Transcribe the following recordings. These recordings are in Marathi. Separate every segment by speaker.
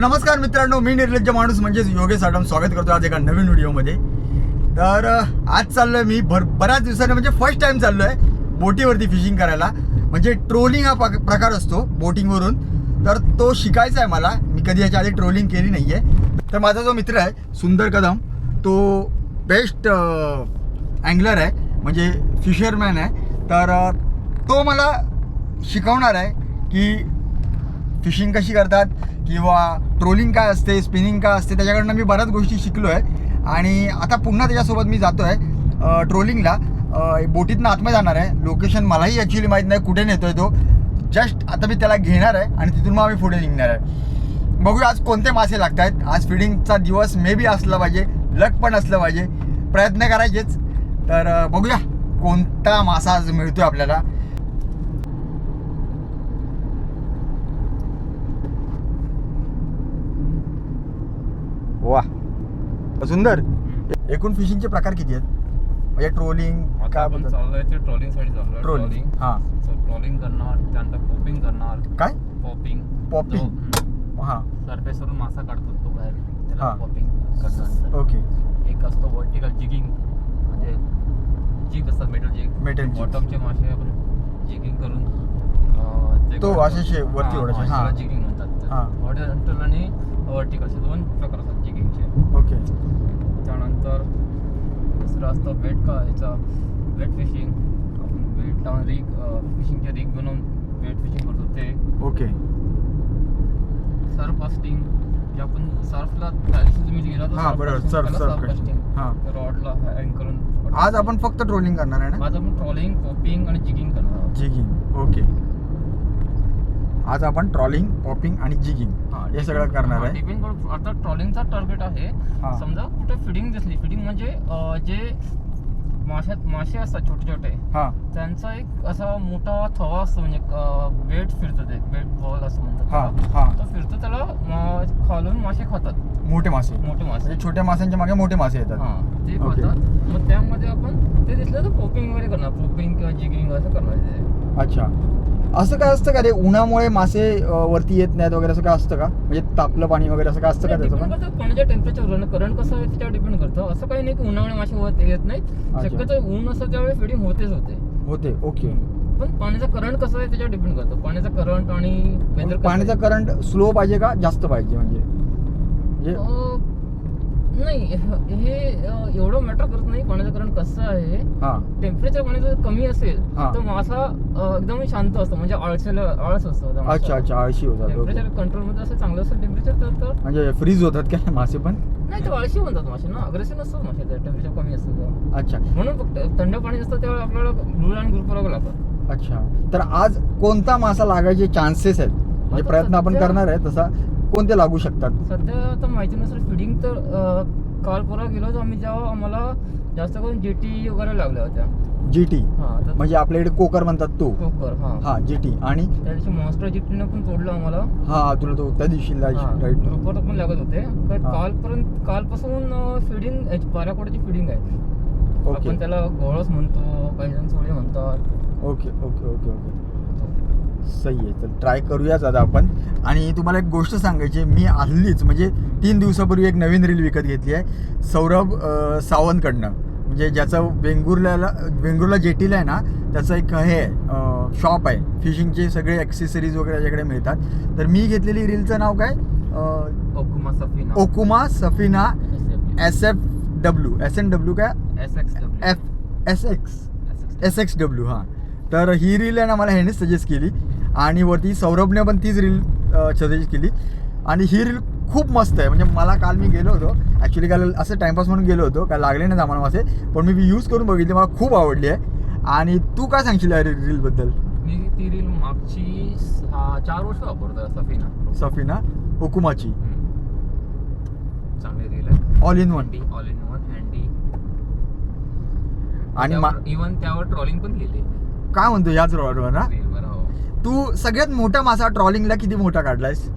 Speaker 1: नमस्कार मित्रांनो मी निर्लज्ज माणूस म्हणजेच योगेश आडम. स्वागत करतो आज एका नवीन व्हिडिओमध्ये. तर आज आज चाललोय मी भर बऱ्याच दिवसाने म्हणजे फर्स्ट टाइम चाललोय बोटीवरती फिशिंग करायला. म्हणजे ट्रोलिंग हा प्रकार असतो बोटिंगवरून. तर तो शिकायचा आहे मला. मी कधी याच्या आधी ट्रोलिंग केली नाही आहे तर माझा जो मित्र आहे सुंदर कदम तो बेस्ट अँगलर आहे. म्हणजे फिशरमॅन आहे. तर तो मला शिकवणार आहे की फिशिंग कशी करतात किंवा ट्रोलिंग काय असते स्पिनिंग काय असते त्याच्याकडनं मी बऱ्याच गोष्टी शिकलो आहे आणि आता पुन्हा त्याच्यासोबत मी जातो आहे ट्रोलिंगला. बोटीतनं आतमध्ये जाणार आहे. लोकेशन मलाही ॲक्च्युली माहीत नाही कुठे नेतो आहे तो. जस्ट आता मी त्याला घेणार आहे आणि तिथून मग आम्ही पुढे निघणार आहे. बघूया आज कोणते मासे लागत आहेत आज फिडिंगचा दिवस मे बी असला पाहिजे लक पण असलं पाहिजे. प्रयत्न करायचेच. तर बघूया कोणता मासा आज आहे आपल्याला. वा सुंदर. एकूण फिशिंगचे प्रकार किती आहेत? म्हणजे ट्रोलिंग काय
Speaker 2: आपण
Speaker 1: बोलतात?
Speaker 2: चाललोय ते ट्रॉलिंगसाठी चाललोय.
Speaker 1: ट्रोलिंग हां.
Speaker 2: ट्रॉलिंग करणार त्यानंतर पॉपिंग करणार.
Speaker 1: काय?
Speaker 2: Popping
Speaker 1: Popping? हां.
Speaker 2: सरफेसवरून मासा काढतो तो बाहेर.
Speaker 1: हा.
Speaker 2: त्याला पॉपिंग करणार
Speaker 1: ओके
Speaker 2: एक असतो व्हर्टिकल जिगिंग म्हणजे जिग असतात मेटल जिग
Speaker 1: Metal jigs.
Speaker 2: बॉटमचे मासे आपण जिगिंग करून अं, ते
Speaker 1: तो. असे शे- वरती
Speaker 2: हा,
Speaker 1: ओढायचे.
Speaker 2: हा,
Speaker 1: हा.
Speaker 2: त्याला जिगिंग म्हणतात
Speaker 1: हा.
Speaker 2: हॉरिझॉन्टल आणि व्हर्टिकल असे दोन प्रकार असतात. जिगिंगचे
Speaker 1: ओके.
Speaker 2: त्यानंतर दुसरं असतं वेट का याचा वेट फिशिंग आपण वेट लावून रिग फिशिंगचे रिग बनवून वेट फिशिंग करतो. ते
Speaker 1: ओके.
Speaker 2: सर्फ कास्टिंग जे आपण सर्फला तुम्ही गेला
Speaker 1: हा, बरोबर. casting. हा.
Speaker 2: रॉडला हँग करून
Speaker 1: आज आपण फक्त ट्रोलिंग करणार आहे ना?
Speaker 2: आज आपण ट्रॉलिंग पॉपिंग आणि जिगिंग करणार
Speaker 1: जिगिंग ओके. आज आपण ट्रॉलिंग पॉपिंग आणि जिगिंग
Speaker 2: हा,
Speaker 1: सगळं करणार आहे.
Speaker 2: करून- आता ट्रॉलिंगचा टार्गेट आहे.
Speaker 1: हा.
Speaker 2: समजा कुठे फिडिंग दिसली. फिडिंग म्हणजे अं, जे माशात मासे असतात छोटे छोटे
Speaker 1: हां.
Speaker 2: त्यांचा एक असा मोठा थवा असतो म्हणजे बेट फिरतो ते. बेट बॉल असं म्हणतात
Speaker 1: हा,
Speaker 2: त्याला.
Speaker 1: हा.
Speaker 2: तो फिरतो त्याला खालून मासे खातात.
Speaker 1: मोठे मासे.
Speaker 2: मोठे मासे.
Speaker 1: म्हणजे छोट्या माशांच्या मागे मोठे मासे येतात.
Speaker 2: हा ते. खातात मग त्यामध्ये आपण ते दिसलं तर पॉपिंग वगैरे करणार. पॉपिंग किंवा जिगिंग असं करणार ते.
Speaker 1: अच्छा. असं काय असतं का रे? उन्हामुळे मासे अ, वरती येत नाहीत वगैरे असं काय असतं का? म्हणजे तापलं पाणी वगैरे असं काय असतं का त्याचं
Speaker 2: डिपेंड
Speaker 1: पण
Speaker 2: करतं पाण्याच्या टेम्परेचरवर करंट कसं आहे त्याच्यावर डिपेंड करतं. असं काही नाही की उन्हामुळे मासे होत येत नाहीत.
Speaker 1: अच्छा.
Speaker 2: शक्यतो ऊन असतं त्यावेळी फिडिंग होतेच होते.
Speaker 1: होते ओके.
Speaker 2: पण पाण्याचा करंट कसं आहे त्याच्यावर डिपेंड करतं. पाण्याचा करंट आणि
Speaker 1: पाण्याचा. करंट स्लो पाहिजे का? जास्त पाहिजे म्हणजे? म्हणजे
Speaker 2: नाही हे अं, एवढं मॅटर करत नाही पाण्याचं करंट कसं आहे
Speaker 1: हा.
Speaker 2: टेम्परेचर पाण्याचं कमी असेल
Speaker 1: हा.
Speaker 2: तर मासा अं, एकदम शांत असतो म्हणजे आळसेला आळस असतो त्या
Speaker 1: अच्छा
Speaker 2: माशाला.
Speaker 1: अच्छा आळशी होतात ओके
Speaker 2: टेम्परेचर कंट्रोलमध्ये असं चांगलं असेल टेम्परेचर तर तर.
Speaker 1: म्हणजे फ्रीज होतात काय मासे पण?
Speaker 2: नाही ते आळशी म्हणतात मासे ना अग्रेसिव्ह नसतात मासे टेम्परेचर कमी असतं तेव्हा.
Speaker 1: अच्छा.
Speaker 2: म्हणून फक्त थंड पाणी असतं तेव्हा आपल्याला ग्रुल आणि ग्रुप करावं लागतं.
Speaker 1: अच्छा. तर आज कोणता मासा लागायचे चान्सेस आहेत? म्हणजे
Speaker 2: आता
Speaker 1: प्रयत्न आपण
Speaker 2: सध्या-
Speaker 1: करणार आहे तसा कोणते लागू शकतात?
Speaker 2: सध्या आता माहितीनुसार फिडिंग तर अं, काल परवा गेलो होतो आम्ही जेव्हा आम्हाला जास्त करून जेटी वगैरे लागल्या होत्या.
Speaker 1: जी टी
Speaker 2: हा तर
Speaker 1: म्हणजे आपल्या इकडे कोकर म्हणतात तो.
Speaker 2: कोकर हा.
Speaker 1: हा जी टी आणि?
Speaker 2: त्या दिवशी मॉन्स्टर जिटीनं पण तोडलं आम्हाला.
Speaker 1: हा तुला तो त्या दिवशी राईट
Speaker 2: ग्रुपवर पण लागत होते. तर
Speaker 1: हा.
Speaker 2: कालपर्यंत कालपासून फिडिंग बाराकोड्याची फिडिंग आहे.
Speaker 1: ओके.
Speaker 2: आपण त्याला गोळस म्हणतो काही जण सोळे म्हणतात.
Speaker 1: Okay okay okay okay. सही आहे. तर ट्राय करूयाच आता आपण. आणि तुम्हाला एक गोष्ट सांगायची आहे, मी हल्लीच म्हणजे तीन दिवसापूर्वी एक नवीन रील विकत घेतली आहे सौरभ सावंतकडनं. म्हणजे ज्याचं वेंगुर्ल्याला वेंगुर्ला जेटीला आहे ना त्याचं एक हे शॉप आहे. फिशिंगचे सगळे ॲक्सेसरीज वगैरे त्याच्याकडे मिळतात. तर मी घेतलेली रीलचं नाव काय?
Speaker 2: Okuma Safina.
Speaker 1: Okuma Safina S F. W S N W काय?
Speaker 2: S X
Speaker 1: F S X S X W हां. तर ही रील आहे ना मला ह्यानेच सजेस्ट केली. आणि वरती सौरभने पण तीच रील सजेस्ट केली. आणि ही रील खूप मस्त आहे. म्हणजे मला काल मी गेलो होतो. ॲक्च्युली काल असं टाइमपास म्हणून गेलो होतो. काय लागले नाही आम्हाला मासे. पण मी यूज करून बघितली. मला खूप आवडली आहे. आणि तू काय सांगशील या रीलबद्दल
Speaker 2: मी ती रील मागची चार वर्ष वापरतोय सफीना.
Speaker 1: सफिना हुकुमाची.
Speaker 2: चांगली रील आहे.
Speaker 1: All in one
Speaker 2: all in one handy
Speaker 1: आणि
Speaker 2: इवन त्यावर ट्रॉलिंग पण केली.
Speaker 1: काय म्हणतो याच रॉडवर ना तू सगळ्यात मोठा मासा ट्रॉलिंगला किती मोठा काढलायस?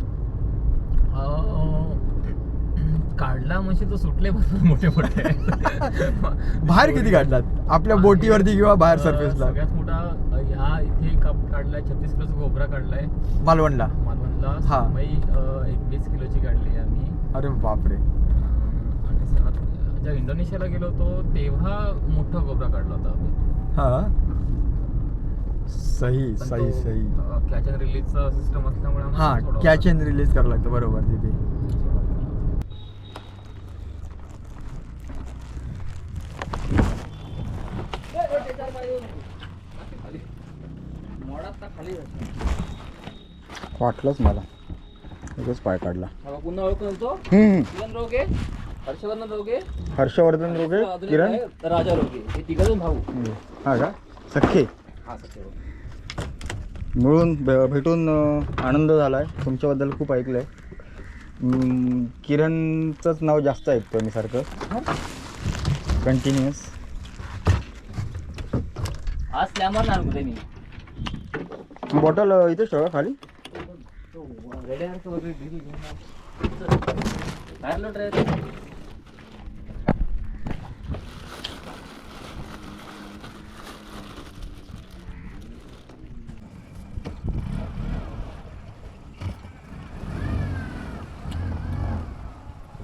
Speaker 2: काढला म्हणजे तो सुटले भरपूर मोठे मोठे.
Speaker 1: बाहेर किती काढलात? आपल्या बोटीवरती किंवा बाहेर सरफेसला
Speaker 2: सगळ्यात मोठा ह्या इथे काप काढलाय छत्तीस किलोचा गोबरा काढलाय.
Speaker 1: मालवणला.
Speaker 2: मालवणला.
Speaker 1: हा.
Speaker 2: मई एक वीस किलोची काढली आम्ही.
Speaker 1: अरे बापरे.
Speaker 2: आणि जेव्हा इंडोनेशियाला गेलो होतो तेव्हा मोठा कोबरा काढला होता.
Speaker 1: हा. सही
Speaker 2: पण
Speaker 1: सही
Speaker 2: तो,
Speaker 1: सही
Speaker 2: अं, कॅच अँड रिलीजचा सिस्टम असल्यामुळे आम्हाला
Speaker 1: हा
Speaker 2: सोडावा
Speaker 1: कॅच. अँड रिलीज करावं लागतं बरोबर तिथे. वाटलंच मला. एकच पाय काढला.
Speaker 2: हा, पुन्हा ओळखून
Speaker 1: हम्म.
Speaker 2: किरण रोगे? हर्षवर्धन रोगे?
Speaker 1: हर्षवर्धन रोगे
Speaker 2: अजून एक
Speaker 1: किरण?
Speaker 2: आहे राजा रोगे. हे तिघजण भाऊ.
Speaker 1: हा का? सख्खे.
Speaker 2: हा सचिव
Speaker 1: मिळून भे- भेटून आनंद झाला आहे तुमच्याबद्दल खूप ऐकलं आहे किरणचंच नाव जास्त ऐकतो मी सारखं कंटिन्युअस
Speaker 2: आज स्लॅमर ना मी.
Speaker 1: बॉटल इथेच ठेवा खाली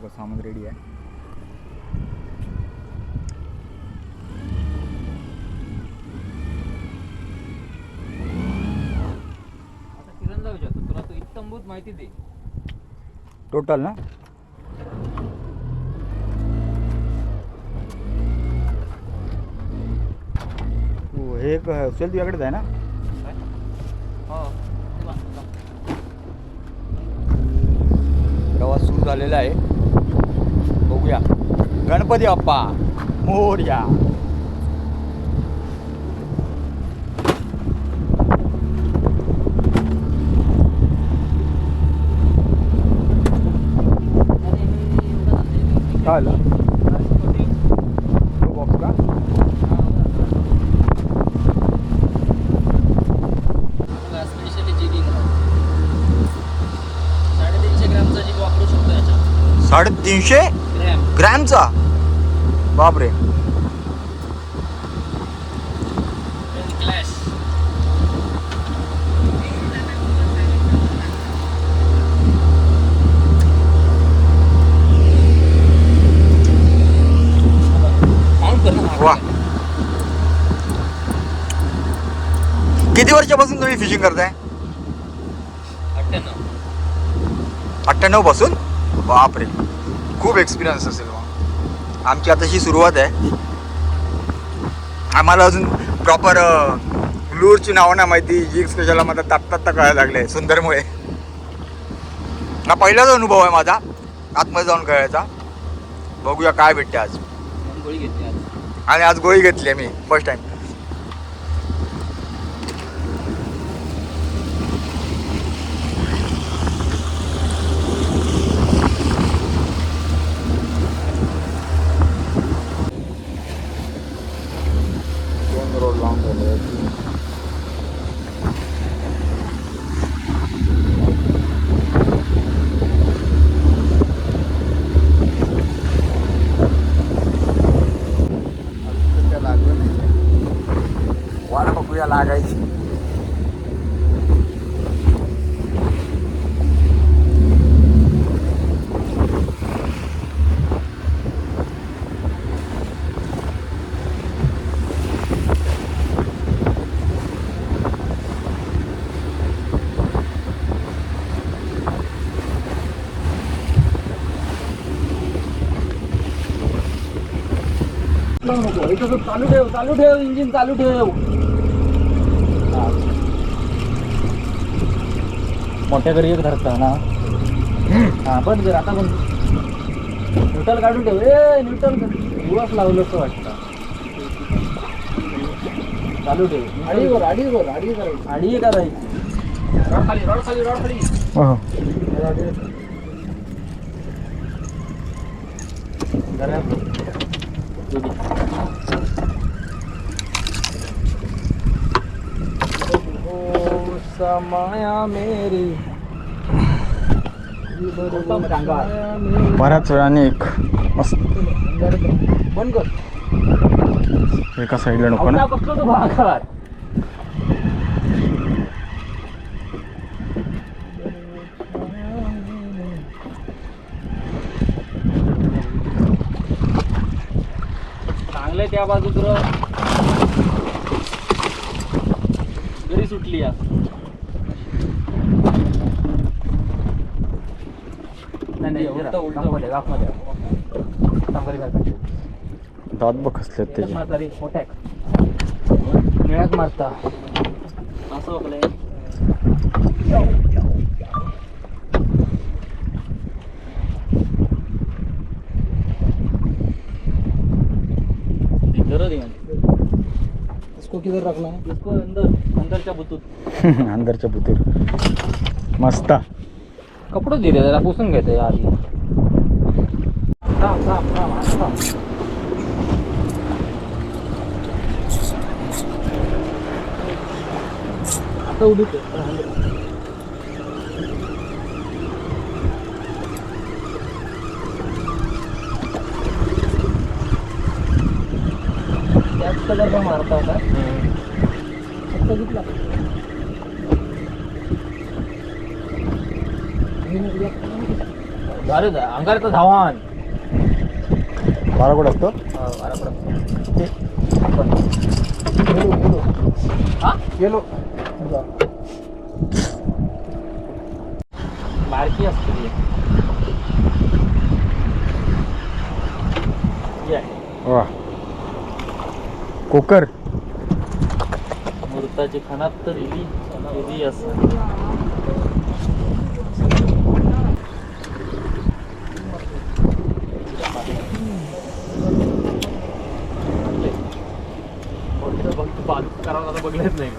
Speaker 1: सामान रेडी आहे
Speaker 2: आता किरणला विचारतो तुला तो इत्तंभूत माहिती दे
Speaker 1: टोटल ना? हे एक सेल तुझ्याकडेच आहे ना?
Speaker 2: हो
Speaker 1: प्रवास सुरू झालेला आहे. बघूया. गणपती बाप्पा मोर्या. काय आलं तो बॉक्स का
Speaker 2: स्पेशली जिगिंग साडेतीनशे ग्रॅमचा?
Speaker 1: बापरे
Speaker 2: क्लॅश ऑन कर ना
Speaker 1: वा किती वर्षापासून तुम्ही फिशिंग करताय?
Speaker 2: अठ्ठ्याण्णव.
Speaker 1: अठ्ठ्याण्णवपासून? बापरे. खूप एक्सपिरियन्स असेल मग आमची आताशी सुरुवात आहे. आम्हाला अजून प्रॉपर लूरची नावं नाही माहिती. जिग्स कशाला मला तात्ता तात्ता कळायला लागले सुंदरमुळे. हा पहिलाच अनुभव आहे माझा. आतमध्ये जाऊन कळायचा. बघूया काय भेटते आज. आणि आज गोळी घेतली आहे मी फर्स्ट टाइम दोन रोड लावून झाले लागलं नाही वाट बघूया लागायची
Speaker 2: चालू ठेव चालू ठेव इंजिन चालू ठेव. मोठ्या घरी एक धरता ना. हा बंद कर आता बंद न्यूट्रल काढून ठेव. ए न्यूट्रल दिवस लावलं असं वाटतं. चालू ठेव. आडीवर आडीवर आडी करायची. आडी करायची. रॉड खाली रॉड खाली रॉड खाली. माया मेरी।
Speaker 1: बऱ्याच वेळाने एक मस्त एका साईडला नको ना.
Speaker 2: चांगले त्या बाजूत घरी सुटली आता
Speaker 1: दात बघ कसले त्याचे
Speaker 2: मारता रे मोठ्या निळ्यात मारता. असं बघलंय इधर ध्यान
Speaker 3: इसको किधर रखना है?
Speaker 2: इसको अंदर अंदरच्या बुतूत.
Speaker 1: अंदरच्या बुतीर. मस्त.
Speaker 2: कपडे दिले जरा पुसून घेते आधी. थांब थांब थांब आता थांब.
Speaker 3: आता उडीत त्याच कलरचा मारता होता बघितला
Speaker 2: अरे अंगारचं धावान
Speaker 1: बारा कुठं असतो.
Speaker 2: हा? बारकी असते.
Speaker 1: वा. कोकर.
Speaker 2: मूर्ताची खानात तर इली इली असं. करावं आता बघलेच नाही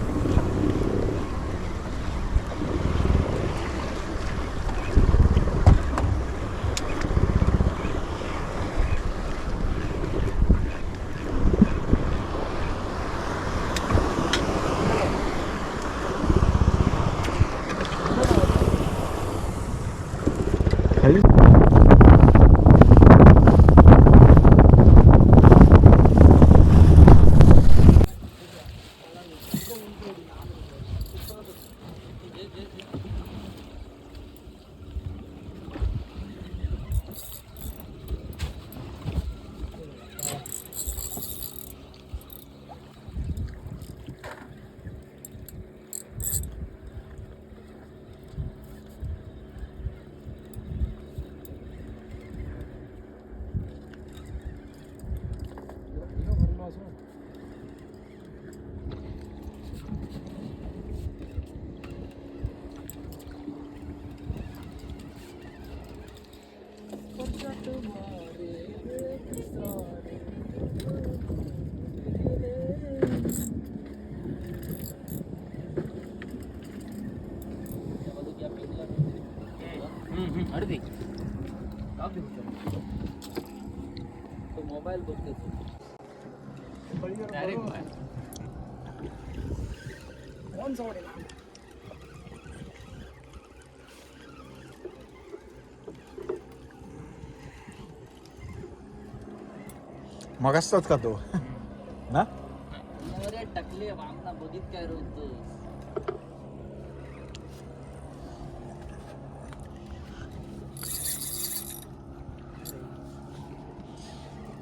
Speaker 1: खाली
Speaker 2: अडदी तो मोबाईल बघते डायरेक्ट
Speaker 3: कौन सा वाटेल
Speaker 1: मग असतोच का तो? ना?
Speaker 2: टाकले बघित काय रोज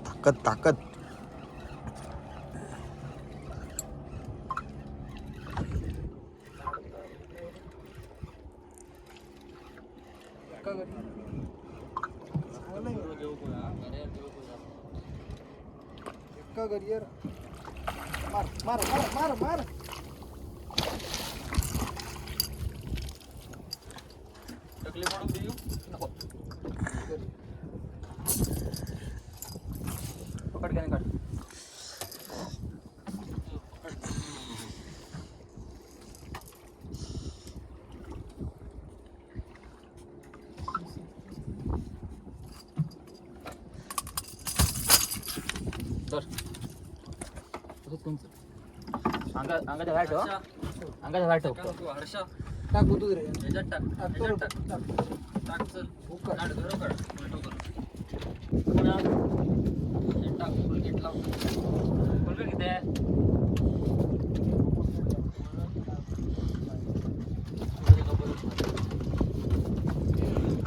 Speaker 1: ताकद ताकद.
Speaker 3: का घरी मार मार मार मार मार
Speaker 2: टाकले पडून देऊ नको पकड घ्या काढ तर तसंच तुमचं अंगा अंगाच्या बाहेर ठेव हा. अंगाच्या बाहेर ठेव. हर्षा.
Speaker 3: टाक रे.
Speaker 2: याच्यात टाक
Speaker 3: टाक तो,
Speaker 2: याच्यात टाक.
Speaker 3: टाक.
Speaker 2: टाक चल.
Speaker 3: भूक
Speaker 2: काढ घरं काढ उलटं कर पुन्हा हे टाक कोलगेट लाव. कोलगेट किती आहे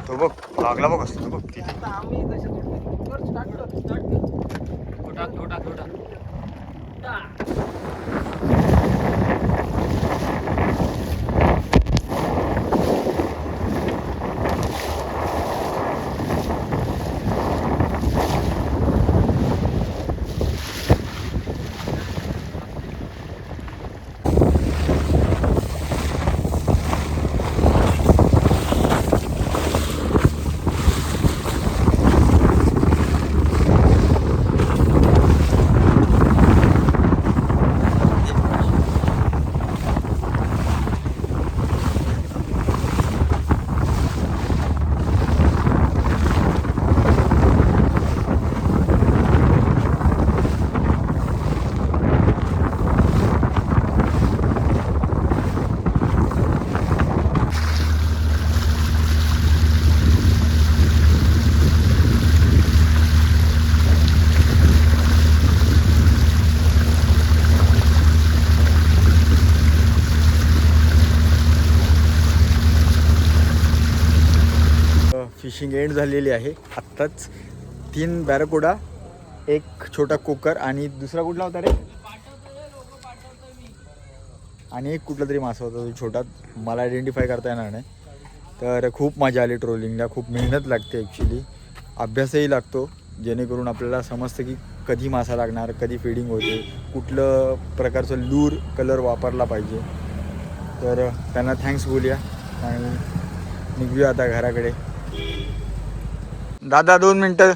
Speaker 1: तो बघ लागला बघ असतो तो बघ तिथे
Speaker 3: आता आम्ही तसे कर स्टार्ट कर स्टार्ट कर
Speaker 4: लोटा लोटा लोटा
Speaker 1: फिशिंग एंड झालेली आहे. आत्ताच तीन बॅरकोडा एक छोटा कुकर आणि दुसरा कुठला होता रे? आणि एक कुठला तरी मासा होता तो छोटा. मला आयडेंटिफाय करता येणार नाही. तर खूप मजा आली ट्रोलिंगला खूप मेहनत लागते ॲक्च्युली अभ्यासही लागतो. जेणेकरून आपल्याला समजतं की कधी मासा लागणार कधी फिडिंग होते. कुठलं प्रकारचं लूर कलर वापरला पाहिजे. तर त्यांना थँक्स बोलूया. आणि निघूया आता घराकडे. दादा दोन मिनटं.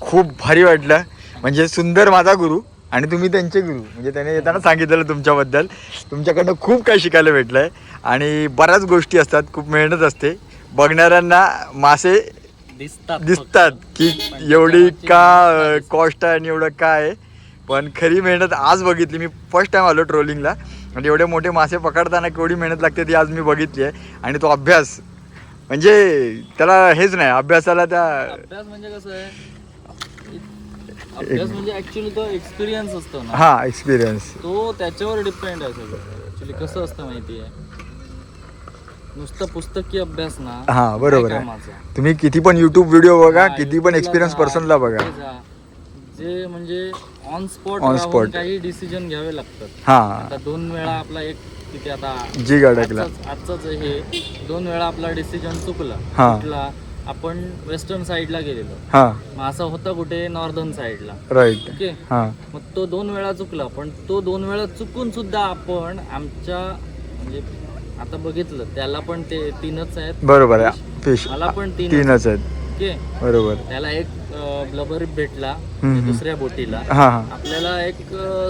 Speaker 1: खूप भारी वाटलं. म्हणजे सुंदर माझा गुरु आणि तुम्ही त्यांचे गुरु. म्हणजे त्याने येताना सांगितलेलं तुमच्याबद्दल. तुमच्याकडनं खूप काही शिकायला भेटलं आहे आणि बऱ्याच गोष्टी असतात. खूप मेहनत असते. बघणाऱ्यांना मासे
Speaker 4: दिसतात
Speaker 1: दिसतात की एवढी का कॉस्ट आहे आणि एवढं काय आहे. पण खरी मेहनत आज बघितली. मी फर्स्ट टाइम आलो ट्रोलिंगला आणि एवढे मोठे मासे पकडताना केवढी मेहनत लागते ती आज मी बघितली आहे. आणि तो अभ्यास म्हणजे त्याला हेच नाही अभ्यासाला त्या
Speaker 4: अभ्यास म्हणजे कसं आहे अभ्यास म्हणजे ऍक्च्युली तो एक्सपिरियन्स असतो ना.
Speaker 1: हा एक्सपिरियन्स
Speaker 4: तो त्याच्यावर डिपेंड आहे सगळं. ऍक्च्युली कसं असतं माहिती आहे? नुसतं पुस्तकी अभ्यास ना
Speaker 1: हा बरोबर आहे. तुम्ही किती पण युट्यूब व्हिडिओ बघा किती पण एक्सपिरियन्स पर्सनला बघा.
Speaker 4: जा. म्हणजे ऑन स्पॉट
Speaker 1: On spot.
Speaker 4: काही डिसिजन घ्यावे लागतात.
Speaker 1: हा.
Speaker 4: दोन वेळा आपला एक तिथे आता
Speaker 1: जी
Speaker 4: आजचाच आजचाच हे. दोन वेळा आपला डिसिजन चुकला.
Speaker 1: हा.
Speaker 4: कुठला? आपण वेस्टर्न साईडला गेलेलो.
Speaker 1: हा.
Speaker 4: मग असं होता कुठे? नॉर्दर्न साईडला
Speaker 1: राईट
Speaker 4: ओके?
Speaker 1: हा.
Speaker 4: मग तो दोन वेळा चुकला. पण तो दोन वेळा चुकून सुद्धा आपण आमच्या म्हणजे आता बघितलं त्याला पण ते तीनच आहेत.
Speaker 1: बरोबर आहे. फिश.
Speaker 4: मला पण तीन
Speaker 1: तीनच आहेत.
Speaker 4: ओके?
Speaker 1: बरोबर.
Speaker 4: त्याला एक ब्लबर भेटला
Speaker 1: हम्म.
Speaker 4: दुसऱ्या बोटीला. आपल्याला एक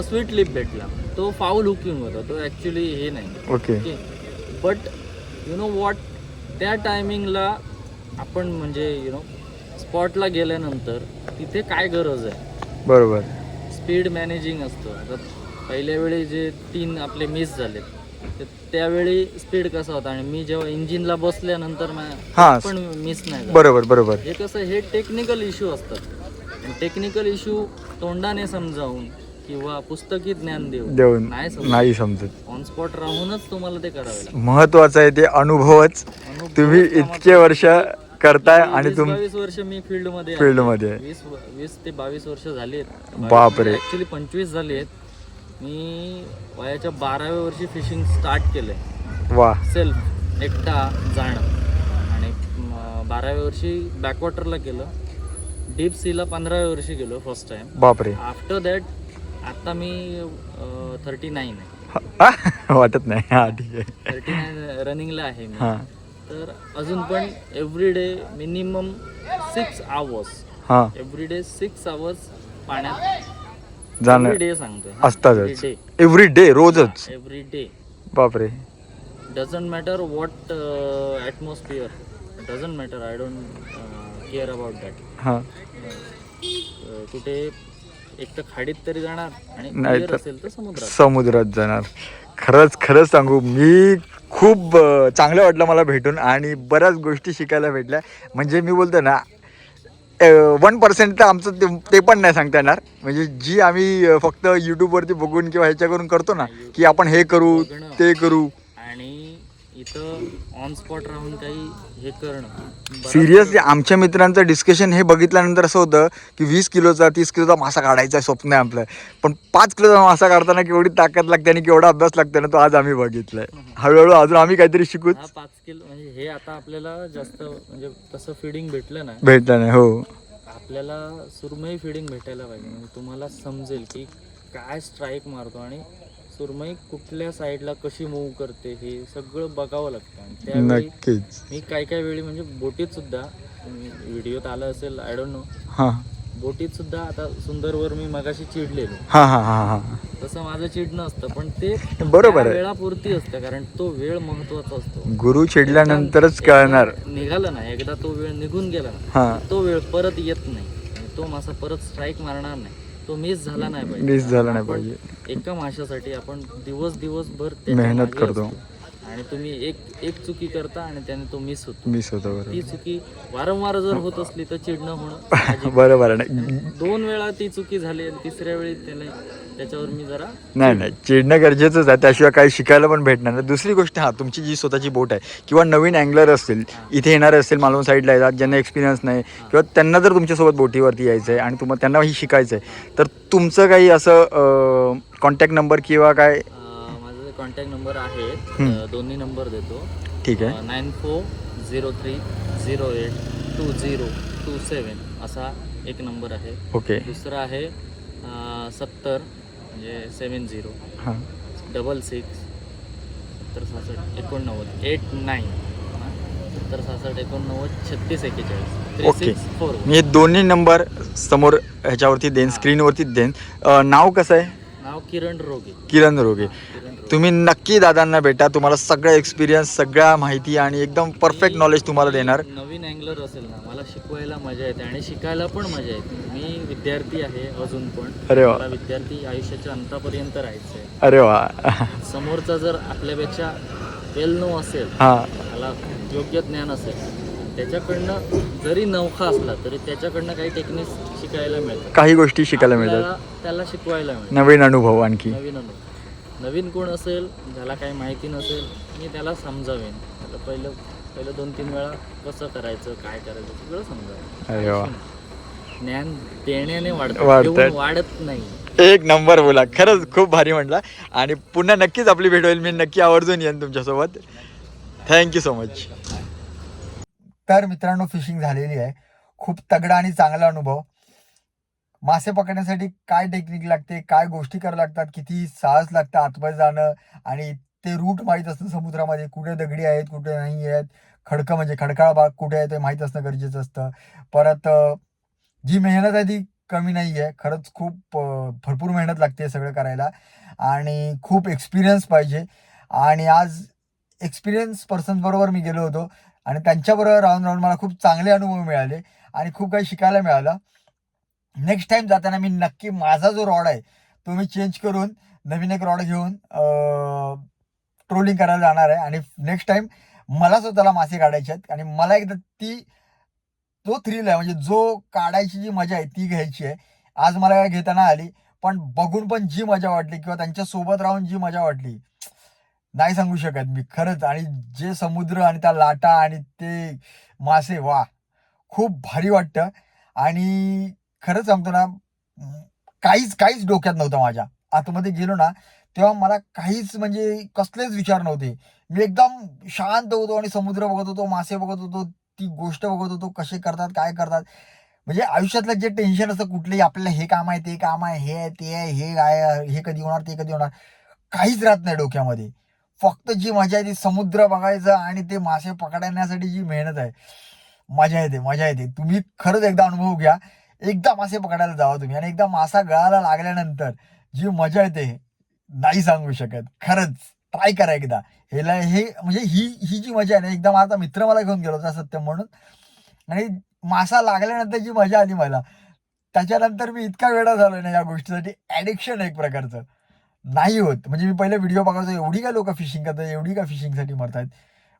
Speaker 4: स्वीट लिप भेटला. तो फाऊल हुकिंग होता तो ऍक्च्युली हे नाही.
Speaker 1: Okay
Speaker 4: but you know what त्या टायमिंगला आपण म्हणजे यु नो स्पॉटला गेल्यानंतर तिथे काय गरज आहे?
Speaker 1: बरोबर.
Speaker 4: स्पीड मॅनेजिंग असतं. पहिल्या वेळी जे तीन आपले मिस झाले त्यावेळी स्पीड कसा होता आणि मी जेव्हा इंजिनला बसल्यानंतर मा-
Speaker 1: हा.
Speaker 4: पण मिस नाही झाला.
Speaker 1: बरोबर बरोबर
Speaker 4: हे कसं हे टेक्निकल इश्यू असतात टेक्निकल इश्यू तोंडाने समजावून किंवा पुस्तकी ज्ञान देऊन
Speaker 1: देऊन
Speaker 4: नाही समजत.
Speaker 1: नाही समजत
Speaker 4: ऑन स्पॉट राहूनच तुम्हाला ते करावे लागतं
Speaker 1: महत्वाचं आहे ते अनुभवच
Speaker 4: अनुभव
Speaker 1: तुम्ही इतके वर्ष करताय आणि
Speaker 4: वीस-
Speaker 1: तुम
Speaker 4: बावीस वर्ष मी
Speaker 1: फील्डमध्ये
Speaker 4: आहे.
Speaker 1: मध्ये आहे.
Speaker 4: वीस वीस ते बावीस वर्ष झाली
Speaker 1: बापरे.
Speaker 4: ऍक्च्युली पंचवीस झाली आहेत मी वयाच्या बाराव्या वर्षी फिशिंग स्टार्ट केलंय.
Speaker 1: वा.
Speaker 4: सेल्फ एकटा जाणं. आणि बाराव्या वर्षी बॅकवॉटरला केलं डीप सीला पंधराव्या वर्षी गेलो फर्स्ट टाइम
Speaker 1: बापरे.
Speaker 4: आफ्टर दॅट आता मी थर्टी नाईन आहे.
Speaker 1: वाटत नाही. हा ठीक आहे.
Speaker 4: थर्टी नाईन रनिंगला आहे मी.
Speaker 1: हा.
Speaker 4: तर अजून पण every day minimum six hours
Speaker 1: हा.
Speaker 4: एव्हरी डे सिक्स आवर्स पाण्यात
Speaker 1: जाणं
Speaker 4: एव्हरी डे सांगतोय.
Speaker 1: असतातच. एव्हरी डे रोजच.
Speaker 4: एव्हरी डे
Speaker 1: बापरे.
Speaker 4: Doesn't matter what atmosphere doesn't matter I don't care about that
Speaker 1: हा.
Speaker 4: कुठे एक तर खाडीत तरी जाणार आणि
Speaker 1: नाही
Speaker 4: clear
Speaker 1: तर-
Speaker 4: असेल तर समुद्रात.
Speaker 1: समुद्रात जाणार. खरंच खरंच सांगू मी खूप अं, चांगलं वाटलं मला भेटून आणि बऱ्याच गोष्टी शिकायला भेटल्या. म्हणजे मी बोलतो ना वन पर्सेंट तर आमचं ते ते पण नाही सांगता येणार. म्हणजे जी आम्ही फक्त यूट्यूबवरती बघून किंवा ह्याच्या करून करतो ना की आपण हे करू ते करू.
Speaker 4: ऑन स्पॉट राहून काही हे करणं.
Speaker 1: सिरियसली आमच्या मित्रांचं डिस्कशन हे बघितल्यानंतर असं होतं की वीस किलोचा तीस किलोचा मासा काढायचा आहे स्वप्न आहे आपलं. पण पाच किलोचा मासा काढताना केवढी ताकद लागते आणि केवढा अभ्यास लागते ना तो आज आम्ही बघितलाय. हळूहळू अजून आम्ही काहीतरी शिकूच
Speaker 4: हा पाच किलो म्हणजे हे आता आपल्याला जास्त म्हणजे तसं फिडिंग भेटलं ना
Speaker 1: भेटला नाही हो.
Speaker 4: आपल्याला सुरमई फिडिंग भेटायला पाहिजे. म्हणजे तुम्हाला समजेल की काय स्ट्राईक मारतो आणि सुरमई कुठल्या साईडला कशी मूव्ह करते हे सगळं बघावं लागतं. आणि त्यावेळी
Speaker 1: नक्कीच.
Speaker 4: मी काय काय वेळी म्हणजे बोटीत सुद्धा व्हिडिओत आलं असेल आय डोंट नो
Speaker 1: हां.
Speaker 4: बोटीत सुद्धा आता सुंदरवर मी मगाशी चिडलेलो.
Speaker 1: हां हां हां हां.
Speaker 4: तसं माझं चिडणं असतं पण ते
Speaker 1: बरोबर आहे.
Speaker 4: वेळापुरती असतं कारण तो वेळ महत्त्वाचा असतो.
Speaker 1: गुरु चिडल्यानंतरच कळणार.
Speaker 4: निघाला ना एकदा तो वेळ निघून गेला ना
Speaker 1: हां.
Speaker 4: तो वेळ परत येत नाही. आणि तो मासा परत स्ट्राईक मारणार नाही. तो मिस झाला नाही पाहिजे.
Speaker 1: मिस झाला नाही पाहिजे.
Speaker 4: एका माशासाठी आपण दिवस दिवसभर
Speaker 1: मेहनत करतो.
Speaker 4: आणि तुम्ही एक एक चुकी करता आणि त्याने तो मिस होतो.
Speaker 1: मिस होतं
Speaker 4: ती चुकी वारंवार जर होत असली तर चिडणं होणं.
Speaker 1: बरोबर
Speaker 4: दोन वेळा ती चुकी झाली आणि तिसऱ्या वेळी त्याने त्याच्यावर मी जरा
Speaker 1: नाही नाही. चिडणं गरजेचंच आहे. त्याशिवाय काही शिकायला पण भेटणार नाही. दुसरी गोष्ट हा तुमची जी स्वतःची बोट आहे किंवा नवीन अँगलर असतील इथे येणारे असतील मालवण साईडला येतात ज्यांना एक्सपिरियन्स नाही किंवा त्यांना जर तुमच्यासोबत बोटीवरती यायचं आहे आणि तुम्हाला त्यांनाही शिकायचं आहे तर तुमचं काही असं कॉन्टॅक्ट नंबर किंवा काय?
Speaker 4: माझे कॉन्टॅक्ट नंबर. अं, दोन्ही नंबर देतो.
Speaker 1: ठीक आहे.
Speaker 4: Nine four zero three zero eight two zero two seven असा एक नंबर आहे.
Speaker 1: ओके.
Speaker 4: दुसरा आहे सत्तर म्हणजे सेवन झिरो
Speaker 1: हां.
Speaker 4: डबल सिक्स सत्तर सहासष्ट एकोणनव्वद. एट नाईन सत्तर सहासष्ट एकोणनव्वद छत्तीस एक्केचाळीस. Three
Speaker 1: okay.
Speaker 4: सिक्स फोर
Speaker 1: मी हे दोन्ही नंबर समोर ह्याच्यावरती देईन स्क्रीनवरती देईन. अं, नाव कसं आहे?
Speaker 4: नाव किरण रोगे.
Speaker 1: किरण रोगे. तुम्ही नक्की दादांना भेटा. तुम्हाला सगळं एक्सपिरियन्स सगळ्या माहिती आणि एकदम परफेक्ट नॉलेज तुम्हाला देणार.
Speaker 4: नवीन अँगलर असेल ना मला शिकवायला मजा येते आणि शिकायला पण मजा येते. मी विद्यार्थी आहे अजून पण.
Speaker 1: अरे वा.
Speaker 4: मला विद्यार्थी आयुष्याच्या अंतापर्यंत राहायचं आहे
Speaker 1: अरे वा.
Speaker 4: समोरचा जर आपल्यापेक्षा वेल नो असेल
Speaker 1: हां.
Speaker 4: त्याला योग्य ज्ञान असेल त्याच्याकडनं जरी नौखा असला तरी त्याच्याकडनं काही टेक्निक्स शिकायला मिळतात.
Speaker 1: काही गोष्टी शिकायला मिळतात.
Speaker 4: आपल्याला त्याला शिकवायला मिळतं
Speaker 1: नवीन अनुभव आणखी.
Speaker 4: नवीन अनुभव. नवीन कोण असेल ज्याला काही माहिती नसेल मी त्याला समजावेन. त्याला पहिलं पहिलं दोन तीन वेळा कसं करायचं काय करायचं सगळं समजावेन.
Speaker 1: अरे वा.
Speaker 4: ज्ञान देण्याने वाढतं.
Speaker 1: वाढतं.
Speaker 4: घेऊन वाढत नाही.
Speaker 1: एक नंबर बोला. खरंच खूप भारी म्हटला. आणि पुन्हा नक्कीच आपली भेट होईल. मी नक्की आवर्जून येईन तुमच्यासोबत. थँक्यू सो मच तर मित्रांनो फिशिंग झालेली आहे. खूप तगडा आणि चांगला अनुभव. मासे पकडण्यासाठी काय टेक्निक लागते काय गोष्टी करायला लागतात किती साहस लागतं आतमध्ये जाणं आणि ते रूट माहीत असतं समुद्रामध्ये. कुठे दगडी आहेत कुठे नाही आहेत. खडकं म्हणजे खडकाळ भाग कुठे आहे ते माहीत असणं गरजेचं असतं. परत जी मेहनत आहे ती कमी नाही आहे. खरंच खूप भरपूर मेहनत लागते सगळं करायला आणि खूप एक्सपिरियन्स पाहिजे. आणि आज एक्सपिरियन्स पर्सन्सबरोबर मी गेलो होतो आणि त्यांच्याबरोबर राहून राहून मला खूप चांगले अनुभव मिळाले आणि खूप काही शिकायला मिळालं. नेक्स्ट टाइम जाताना मी नक्की माझा जो रॉड आहे तो मी चेंज करून नवीन एक रॉड घेऊन ट्रोलिंग करायला जाणार आहे. आणि नेक्स्ट टाइम मला स्वतःला मासे काढायचे आहेत. आणि मला एकदा ती तो थ्रिल आहे. म्हणजे जो काढायची जी मजा आहे ती घ्यायची आहे. आज मला घेताना आली पण बघून पण जी मजा वाटली किंवा त्यांच्यासोबत राहून जी मजा वाटली नाही सांगू शकत मी. खरंच. आणि जे समुद्र आणि त्या लाटा आणि ते मासे वा खूप भारी वाटतं. आणि खरंच सांगतो ना काहीच काहीच डोक्यात नव्हतं माझ्या. आतमध्ये गेलो ना तेव्हा मला काहीच म्हणजे कसलेच विचार नव्हते. मी एकदम शांत होतो आणि समुद्र बघत होतो मासे बघत होतो ती गोष्ट बघत होतो कसे करतात काय करतात. म्हणजे आयुष्यातलं जे टेन्शन असतं कुठलंही आपल्याला हे काम आहे ते काम आहे हे आहे ते आहे हे आहे हे कधी होणार ते कधी होणार काहीच राहत नाही डोक्यामध्ये. फक्त जी मजा आहे ती समुद्र बघायचं आणि ते मासे पकडण्यासाठी जी मेहनत आहे मजा येते मजा येते. तुम्ही खरंच एकदा अनुभव घ्या. एकदा मासे पकडायला जावा तुम्ही. आणि एकदा मासा गळाला लागल्यानंतर जी मजा येते नाही सांगू शकत. खरंच ट्राय करा एकदा. हेला हे म्हणजे ही ही जी मजा आहे ना एकदा माझा मित्र मला घेऊन गेला होता सत्यम म्हणून. आणि मासा लागल्यानंतर जी मजा आली मला त्याच्यानंतर मी इतका वेळा झालो ना या गोष्टीसाठी. ॲडिक्शन एक प्रकारचं. नाही होत. म्हणजे मी पहिले व्हिडिओ बघायचो एवढी काय लोक फिशिंग करतात एवढी काय फिशिंगसाठी मरतात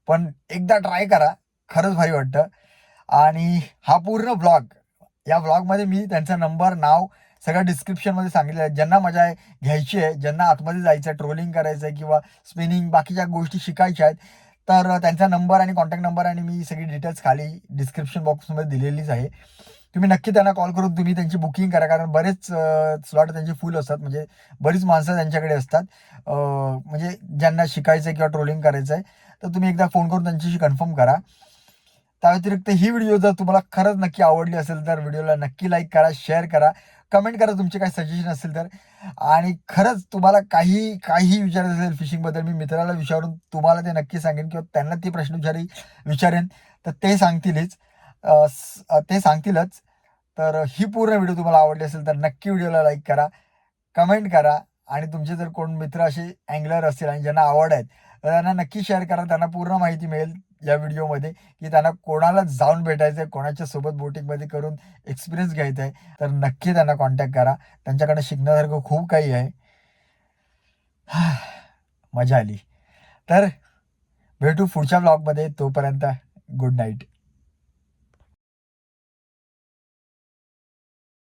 Speaker 1: पण एकदा ट्राय करा. खरंच भारी वाटतं. आणि हा पूर्ण ब्लॉग या ब्लॉगमध्ये मी त्यांचा नंबर नाव सगळं डिस्क्रिप्शनमध्ये सांगितलं आहे. ज्यांना मजा घ्यायची आहे ज्यांना आतमध्ये जायचं आहे ट्रोलिंग करायचं आहे किंवा स्पिनिंग बाकीच्या गोष्टी शिकायच्या आहेत तर त्यांचा नंबर आणि कॉन्टॅक्ट नंबर आणि मी सगळी डिटेल्स खाली डिस्क्रिप्शन बॉक्समध्ये दिलेलीच आहे. तुम्ही नक्की त्यांना कॉल करून तुम्ही त्यांची बुकिंग करा कारण बरेच स्लॉट त्यांचे फुल असतात. म्हणजे बरीच माणसं त्यांच्याकडे असतात. म्हणजे ज्यांना शिकायचं आहे किंवा ट्रोलिंग करायचं आहे तर तुम्ही एकदा फोन करून त्यांच्याशी कन्फर्म करा. त्या व्यतिरिक्त ही व्हिडिओ जर तुम्हाला खरंच नक्की आवडली असेल तर व्हिडिओला नक्की लाईक करा शेअर करा. कमेंट करा तुमचे काही सजेशन असेल तर. आणि खरंच तुम्हाला काही काही विचारत असेल फिशिंगबद्दल मी मित्राला विचारून तुम्हाला ते नक्की सांगेन किंवा त्यांना ते प्रश्न विचारी विचारेन. तर ते सांगतीलच. ते सांगतीलच. तर ही पूर्ण व्हिडिओ तुम्हाला आवडली असेल तर नक्की व्हिडिओला लाईक करा. कमेंट करा. आणि तुमचे जर कोण मित्र असे अँगलर असतील आणि ज्यांना आवड आहेत त्यांना नक्की शेअर करा. त्यांना पूर्ण माहिती मिळेल. या व्हिडिओमध्ये की त्यांना कोणाला जाऊन भेटायचं आहे कोणाच्या सोबत बोटिंगमध्ये करून एक्सपिरियन्स घ्यायचा आहे तर नक्की त्यांना कॉन्टॅक्ट करा. त्यांच्याकडे शिकण्यासारखं खूप काही आहे. मजा आली. तर भेटू पुढच्या ब्लॉगमध्ये तोपर्यंत गुड नाईट